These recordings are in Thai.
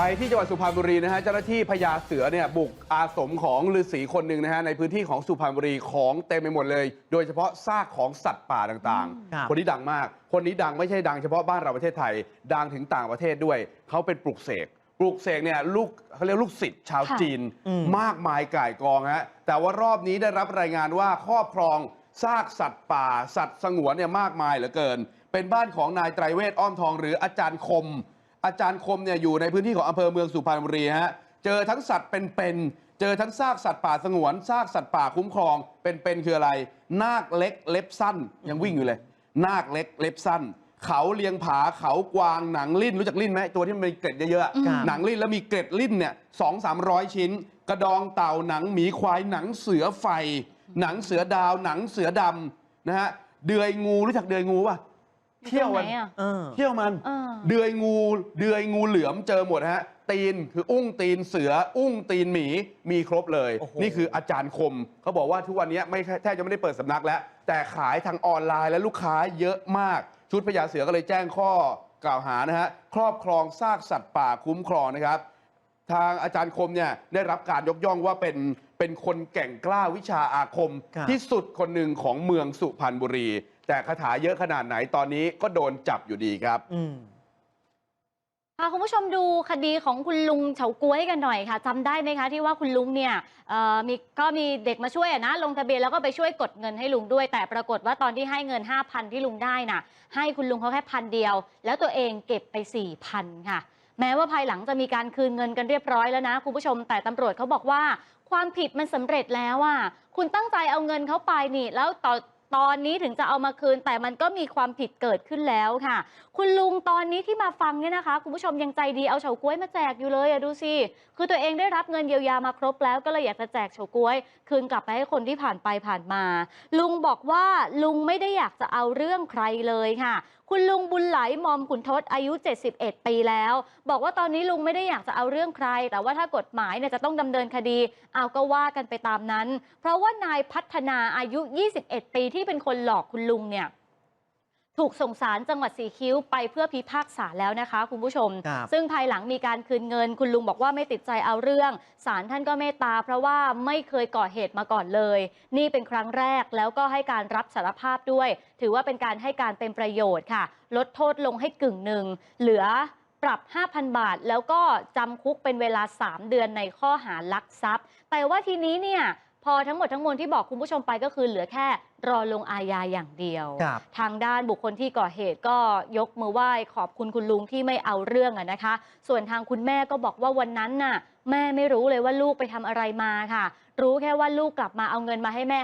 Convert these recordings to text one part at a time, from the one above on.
ไปที่จังหวัดสุพรรณบุรีนะฮะเจ้าหน้าที่พญาเสือเนี่ยบุกอาสมของฤาษีคนหนึ่งนะฮะในพื้นที่ของสุพรรณบุรีของเต็มไปหมดเลย โดยเฉพาะซากของสัตว์ป่าต่างครับ ๆ คนนี้ดังมาก คนนี้ดังไม่ใช่ดังเฉพาะบ้านเราประเทศไทย ดังถึงต่างประเทศด้วย เขาเป็นปลุกเสกปลุกเสกเนี่ยลูกเขาเรียกลูกศิษย์ชาวค่ะ จีนอืมมากมายก่ายกองฮะแต่ว่ารอบนี้ได้รับรายงานว่าครอบครองซากสัตว์ป่า สัตว์สงวนเนี่ยมากมายเหลือเกิน เป็นบ้านของนายไตรเวทอ้อมทองหรืออาจารย์คม อาจารย์คมเนี่ยอยู่ในพื้นที่ของอำเภอเมืองสุพรรณบุรีฮะเจอทั้งสัตว์เป็นๆเจอทั้งซากสัตว์ป่าสงวนซากสัตว์ป่าคุ้มครองเป็นๆคืออะไร นาคเล็กเล็บสั้นยังวิ่งอยู่เลย นาคเล็กเล็บสั้น เขาเลียงผาเขากวางหนังลิ้นรู้จักลิ้นไหมตัวที่มันมีเกล็ดเยอะๆอะครับหนังลิ้นแล้วมีเกล็ดลิ้นเนี่ยสองสามร้อยชิ้น กระดองเต่าหนังหมีควายหนังเสือไฟ หนังเสือดาวหนังเสือดำนะฮะเดือยงูรู้จักเดือยงูป่ะ เที่ยวไหมันนอะเออ เที่ยวมันเออ เดือยงู เดือยงูเหลือมเจอหมดฮะ ตีนคืออุ้งตีนเสือ อุ้งตีนหมีมีครบเลย โอ้โห นี่คืออาจารย์คมเขาบอกว่าทุกวันนี้ไม่แทบจะไม่ได้เปิดสำนักแล้ว แต่ขายทางออนไลน์และลูกค้าเยอะมาก ชุดพญาเสือก็เลยแจ้งข้อกล่าวหานะฮะครอบครองซากสัตว์ป่าคุ้มครองนะครับ ทางอาจารย์คมเนี่ยได้รับการยกย่องว่าเป็นเป็นคนแก่งกล้าวิชาอาคมครับ ที่สุดคนหนึ่งของเมืองสุพรรณบุรี แต่คาถาเยอะขนาดไหนตอนนี้ก็โดนจับอยู่ดีครับ อืม พาคุณผู้ชมดูคดีของคุณลุงเฉาก้วยกันหน่อยค่ะจำได้ไหมคะที่ว่าคุณลุงเนี่ยเอ่อมีก็มีเด็กมาช่วยอะนะลงทะเบียนแล้วก็ไปช่วยกดเงินให้ลุงด้วย แต่ปรากฏว่าตอนที่ให้เงิน 5,000 ที่ลุงได้น่ะ ให้คุณลุงเขาแค่พันเดียว แล้วตัวเองเก็บไป 4,000 ค่ะ แม้ว่าภายหลังจะมีการคืนเงินกันเรียบร้อยแล้วนะคุณผู้ชมแต่ตำรวจเขาบอกว่า ความผิดมันสำเร็จแล้วอะคุณตั้งใจเอาเงินเขาไปนี่ แล้วต่อ ตอนนี้ถึงจะเอามาคืน แต่มันก็มีความผิดเกิดขึ้นแล้วค่ะ คุณลุงตอนนี้ที่มาฟังเนี่ยนะคะ คุณผู้ชมยังใจดีเอาเฉาก้วยมาแจกอยู่เลยอะดูสิคือตัวเองได้รับเงินเยียวยามาครบแล้วก็เลยอยากจะแจกเฉาก้วย คืนกลับไปให้คนที่ผ่านไปผ่านมา ลุงบอกว่าลุงไม่ได้อยากจะเอาเรื่องใครเลยค่ะ คุณลุงบุญไหลมอมขุนทศอายุ 71 ปีแล้ว บอกว่าตอนนี้ลุงไม่ได้อยากจะเอาเรื่องใคร แต่ว่าถ้ากฎหมายเนี่ยจะต้องดำเนินคดี เอาก็ว่ากันไปตามนั้น เพราะว่านายพัฒนาอายุ 21 ปีที่เป็นคนหลอกคุณลุงเนี่ย ถูกส่งสารจังหวัดสีคิ้วไปเพื่อพิพากษาแล้วนะคะ คุณผู้ชมครับซึ่งภายหลังมีการคืนเงิน คุณลุงบอกว่าไม่ติดใจเอาเรื่องศาลท่านก็เมตตา เพราะว่าไม่เคยก่อเหตุมาก่อนเลย นี่เป็นครั้งแรกแล้วก็ให้การรับสารภาพด้วย ถือว่าเป็นการให้การเป็นประโยชน์ค่ะ ลดโทษลงให้กึ่งหนึ่งเหลือปรับ 5,000 บาท แล้วก็จำคุกเป็นเวลา 3 เดือนในข้อหาลักทรัพย์ แต่ว่าทีนี้เนี่ยพอทั้งหมดทั้งมวลที่บอกคุณผู้ชมไปก็คือเหลือแค่ รอลงอาญาอย่างเดียว ครับทางด้านบุคคลที่ก่อเหตุก็ยกมือไหว้ขอบคุณคุณลุงที่ไม่เอาเรื่องอะนะคะ ส่วนทางคุณแม่ก็บอกว่าวันนั้นน่ะ แม่ไม่รู้เลยว่าลูกไปทำอะไรมาค่ะ รู้แค่ว่าลูกกลับมาเอาเงินมาให้แม่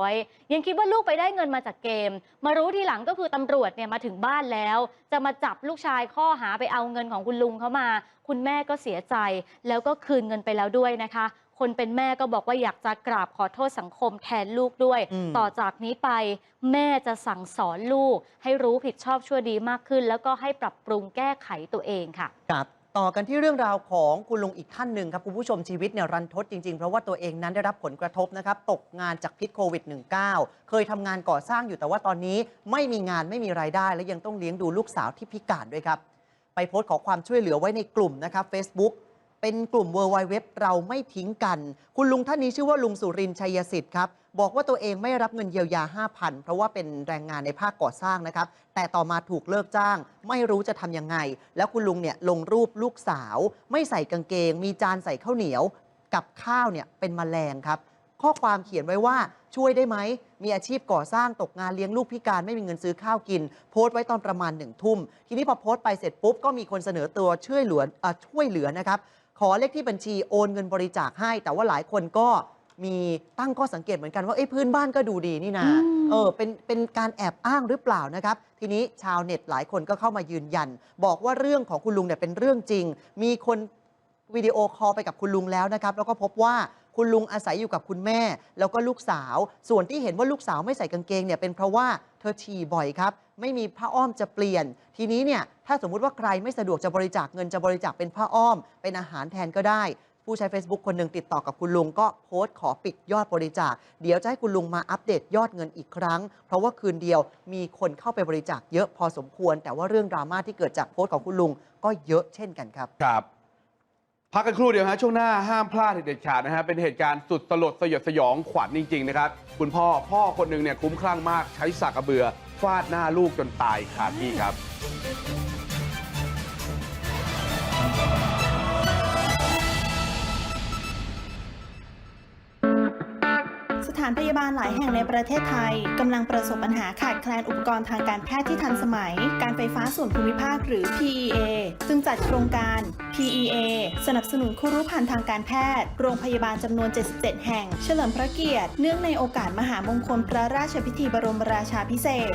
500 ยังคิดว่าลูกไปได้เงินมาจากเกม มารู้ทีหลังก็คือตำรวจเนี่ยมาถึงบ้านแล้ว จะมาจับลูกชายข้อหาไปเอาเงินของคุณลุงเขามา คุณแม่ก็เสียใจ แล้วก็คืนเงินไปแล้วด้วยนะคะ คนเป็นแม่ก็บอกว่าอยากจะกราบขอโทษสังคมแทนลูกด้วยอืมต่อจากนี้ไปแม่จะสั่งสอนลูก ให้รู้ผิดชอบชั่วดีมากขึ้น แล้วก็ให้ปรับปรุงแก้ไขตัวเองค่ะครับต่อกันที่เรื่องราวของคุณลุงอีกท่านหนึ่งครับคุณผู้ชมชีวิตเนี่ยรันทดจริง ๆ เพราะว่าตัวเองนั้นได้รับผลกระทบนะครับ ตกงานจากพิษโควิด -19 เคยทำงานก่อสร้างอยู่แต่ว่าตอนนี้ไม่มีงานไม่มีรายได้ และยังต้องเลี้ยงดูลูกสาวที่พิการด้วยครับ ไปโพสต์ขอความช่วยเหลือไว้ในกลุ่มนะครับ Facebook เป็นกลุ่ม w w w เราไม่ทิ้งกัน คุณลุงท่านนี้ชื่อว่าลุงสุรินชัยสิทธิ์ครับ บอกว่าตัวเองไม่รับเงินเยียวยา 5,000 เพราะว่าเป็นแรงงานในภาคก่อสร้างนะครับ แต่ต่อมาถูกเลิกจ้าง ไม่รู้จะทำยังไง แล้วคุณลุงเนี่ยลงรูปลูกสาว ไม่ใส่กางเกง มีจานใส่ข้าวเหนียว กับข้าวเนี่ยเป็นมแมลงครับ ข้อความเขียนไว้ว่าช่วยได้ไหม มีอาชีพก่อสร้างตกงานเลี้ยงลูกพิการไม่มีเงินซื้อข้าวกิน โพสต์ไว้ตอนประมาณหนึ่งทุ่ม ทีนี้พอโพสต์ไปเสร็จปุ๊บก็มีคนเสนอตัวช่วยเหลืออช่วยเหลือนะครับ ขอเลขที่บัญชีโอนเงินบริจาคให้ แต่ว่าหลายคนก็มีตั้งข้อสังเกตเหมือนกันว่าเอ้ยพื้นบ้านก็ดูดีนี่นะอืมเออเป็นเป็นการแอบอ้างหรือเปล่านะครับ ทีนี้ชาวเน็ตหลายคนก็เข้ามายืนยัน บอกว่าเรื่องของคุณลุงเนี่ยเป็นเรื่องจริง มีคนวิดีโอคอลไปกับคุณลุงแล้วนะครับ แล้วก็พบว่าคุณลุงอาศัยอยู่กับคุณแม่ แล้วก็ลูกสาว ส่วนที่เห็นว่าลูกสาวไม่ใส่กางเกงเนี่ยเป็นเพราะว่าเธอฉี่บ่อยครับ ไม่มีผ้าอ้อมจะเปลี่ยน ทีนี้เนี่ยถ้าสมมุติว่าใครไม่สะดวกจะบริจาคเงินจะบริจาคเป็นผ้าอ้อม เป็นอาหารแทนก็ได้ ผู้ใช้ Facebook คนหนึ่งติดต่อกับคุณลุงก็โพสต์ขอปิดยอดบริจาค เดี๋ยวจะให้คุณลุงมาอัปเดตยอดเงินอีกครั้ง เพราะว่าคืนเดียวมีคนเข้าไปบริจาคเยอะพอสมควร แต่ว่าเรื่องดราม่าที่เกิดจากโพสต์ของคุณลุงก็เยอะเช่นกันครับ ครับพักกันครู่เดียวฮะช่วงหน้าห้ามพลาดเด็ดขาดนะฮะเป็นเหตุการณ์สุดสลดสยดสยองขวัญจริงๆนะครับคุณพ่อพ่อคนหนึ่งเนี่ยคุ้มคลั่งมากใช้สากกระเบือ ฟาดหน้าลูกจนตายคาที่ครับานพยาบาลหลายแห่งในประเทศไทยกำลังประสบปัญหาขาดแคลนอุปกรณ์ทางการแพทย์ที่ทันสมัย การไฟฟ้าส่วนภูมิภาคหรือ PEA จึงจัดโครงการ PEA สนับสนุนครุพันธ์ทางการแพทย์ โรงพยาบาลจำนวน 77 แห่ง เฉลิมพระเกียรติ เนื่องในโอกาสมหามงคลพระราชพิธีบรมราชาภิเศษ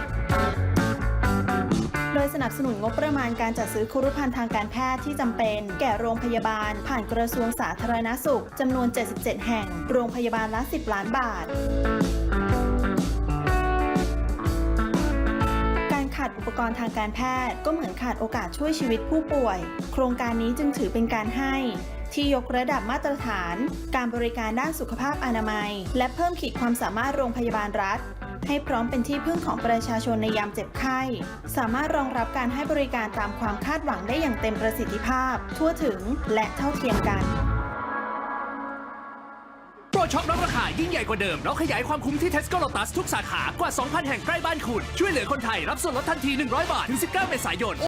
โดยสนับสนุนงบประมาณการจัดซื้อครุภัณฑ์ทางการแพทย์ที่จำเป็น แก่โรงพยาบาล ผ่านกระทรวงสาธารณสุขจำนวน 77 แห่ง โรงพยาบาลละ 10 ล้านบาทการขาดอุปกรณ์ทางการแพทย์ก็เหมือนขาดโอกาสช่วยชีวิตผู้ป่วย โครงการนี้จึงถือเป็นการให้ ที่ยกระดับมาตรฐาน การบริการด้านสุขภาพอนามัย และเพิ่มขีดความสามารถโรงพยาบาลรัฐ ให้พร้อมเป็นที่พึ่งของประชาชนในยามเจ็บไข้ สามารถรองรับการให้บริการตามความคาดหวังได้อย่างเต็มประสิทธิภาพ ทั่วถึงและเท่าเทียมกันโปรช็อปลดราคายิ่งใหญ่กว่าเดิมเราขยายความคุ้มที่ Tesco Lotus ทุกสาขากว่า 2,000 แห่งใกล้บ้านคุณ ช่วยเหลือคนไทยรับส่วนลดทันที 100 บาท ถึง 19 เมษายน